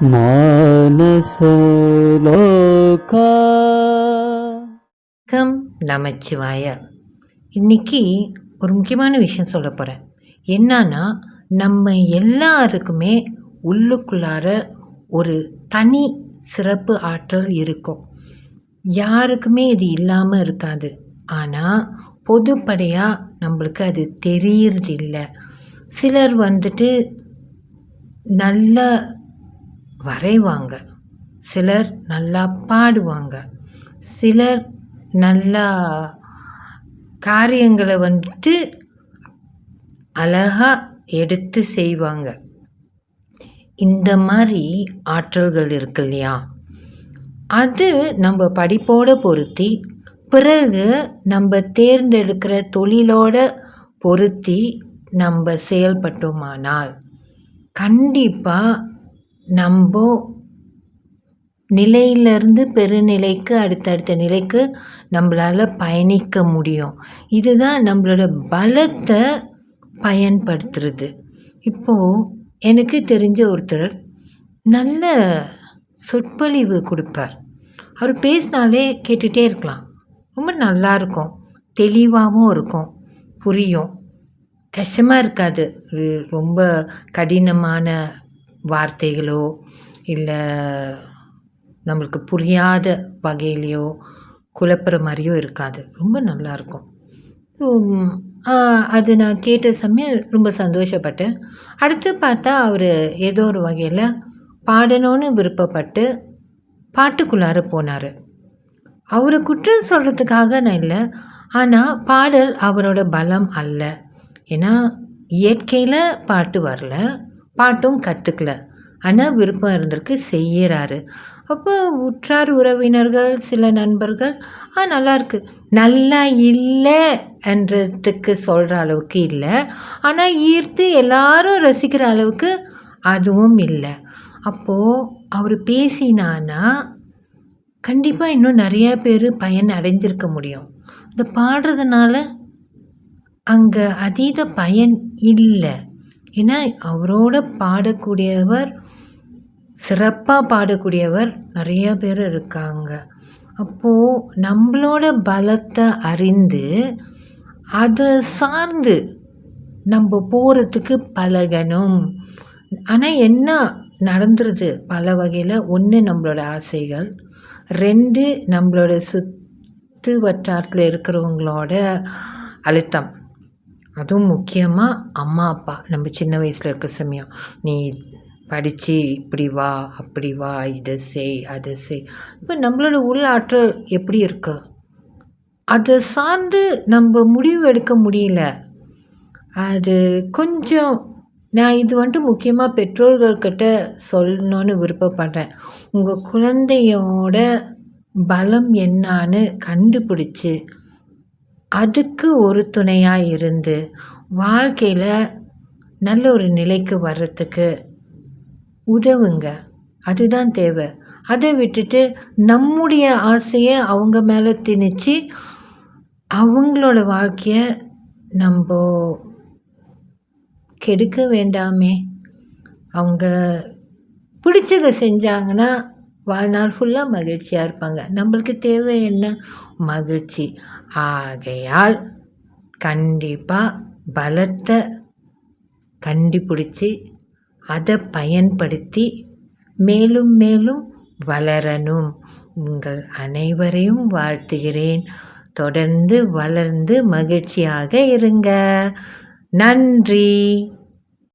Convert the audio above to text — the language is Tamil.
மானசலோகா கம் நமச்சிவாய. இன்னைக்கு ஒரு முக்கியமான விஷயம் சொல்ல போகிறேன் என்னன்னா நம்ம எல்லாருக்குமே உள்ளுக்குள்ளார ஒரு தனி சிறப்பு ஆற்றல் இருக்கும். யாருக்குமே இது இல்லாமல் இருக்காது. ஆனால் பொதுப்படையாக நம்மளுக்கு அது தெரியறதில்லை. சிலர் வந்துட்டு நல்லா வரைவாங்க. சிலர் நல்லா பாடுவாங்க. சிலர் நல்லா காரியங்களை வந்துட்டு அழகாக எடுத்து செய்வாங்க. இந்த மாதிரி ஆற்றல்கள் இருக்கு இல்லையா? அது நம்ம படிப்போட பொருத்தி பிறகு நம்ம தேர்ந்தெடுக்கிற தொழிலோட பொருத்தி நம்ம செயல்பட்டோமானால் கண்டிப்பாக நம்ம நிலையிலிருந்து பெருநிலைக்கு அடுத்தடுத்த நிலைக்கு நம்மளால் பயணிக்க முடியும். இதுதான் நம்மளோட பலத்தை பயன்படுத்துறது. இப்போது எனக்கு தெரிஞ்ச ஒருத்தர் நல்ல சொற்பொழிவு கொடுப்பார். அவர் பேசினாலே கேட்டுகிட்டே இருக்கலாம். ரொம்ப நல்லாயிருக்கும் தெளிவாகவும் இருக்கும். புரியும். கஷ்டமாக இருக்காது. ரொம்ப கடினமான வார்த்தைகளோ இல்லை நம்மளுக்கு புரியாத வகையிலையோ குழப்புற மாதிரியோ இருக்காது. ரொம்ப நல்லாயிருக்கும் அது நான் கேட்ட சமயம் ரொம்ப சந்தோஷப்பட்டேன். அடுத்து பார்த்தா அவர் ஏதோ ஒரு வகையில் பாடணும்னு விருப்பப்பட்டு பாட்டுக்குள்ளார போனார். அவரை குற்றம் சொல்கிறதுக்காக நான் இல்லை ஆனால் பாடல் அவரோட பலம் அல்ல. ஏன்னா இயற்கையில் பாட்டு வரல பாட்டும் கற்றுக்கல ஆனால் விருப்பம் இருந்திருக்கு செய்கிறாரு அப்போ உற்றார் உறவினர்கள் சில நண்பர்கள் ஆ நல்லா இருக்குது நல்லா இல்லை என்றதுக்கு சொல்கிற அளவுக்கு இல்லை. ஆனால் ஈர்த்து எல்லாரும் ரசிக்கிற அளவுக்கு அதுவும் இல்லை. அப்போது அவர் பேசினானா கண்டிப்பாக இன்னும் நிறையா பேர் பயன் அடைஞ்சிருக்க முடியும். இந்த பாடுறதுனால அங்கே அதீத பயன் இல்லை. ஏன்னா அவரோட பாடக்கூடியவர் சிறப்பாக பாடக்கூடியவர் நிறைய பேர் இருக்காங்க. அப்போது நம்மளோட பலத்தை அறிந்து அதை சார்ந்து நம்ம போகிறதுக்கு பழகணும். ஆனால் என்ன நடந்துருது? பல வகையில். ஒன்று நம்மளோட ஆசைகள். ரெண்டு நம்மளோட சுற்று வட்டாரத்தில் இருக்கிறவங்களோட அழுத்தம். அதுவும் முக்கியமாக அம்மா அப்பா. நம்ம சின்ன வயசில் இருக்க சமயம். நீ படித்து இப்படி வா அப்படி வா இதை செய் அதை செய். இப்போ நம்மளோட உள் ஆற்றல் எப்படி இருக்கு? அதை சார்ந்து நம்ம முடிவு எடுக்க முடியல. அது கொஞ்சம் நான் இது வந்துட்டு முக்கியமாக பெற்றோர்கள்கிட்ட சொல்லணும்னு விருப்பப்படுறேன். உங்கள் குழந்தையோட பலம் என்னான்னு கண்டுபிடிச்சி அதுக்கு ஒரு துணையாக இருந்து வாழ்க்கையில் நல்ல ஒரு நிலைக்கு வர்றதுக்கு உதவுங்க. அதுதான் தேவை. அதை விட்டுட்டு நம்முடைய ஆசையை அவங்க மேலே திணிச்சு அவங்களோட வாழ்க்கையை நம்ம கெடுக்க வேண்டாமே. அவங்க பிடிச்சதை செஞ்சாங்கன்னா வாழ்நாள் ஃபுல்லாக மகிழ்ச்சியாக இருப்பாங்க. நம்மளுக்கு தேவை என்ன? மகிழ்ச்சி. ஆகையால் கண்டிப்பாக பலத்தை கண்டுபிடிச்சி அதை பயன்படுத்தி மேலும் மேலும் வளரணும். உங்கள் அனைவரையும் வாழ்த்துகிறேன். தொடர்ந்து வளர்ந்து மகிழ்ச்சியாக இருங்க. நன்றி.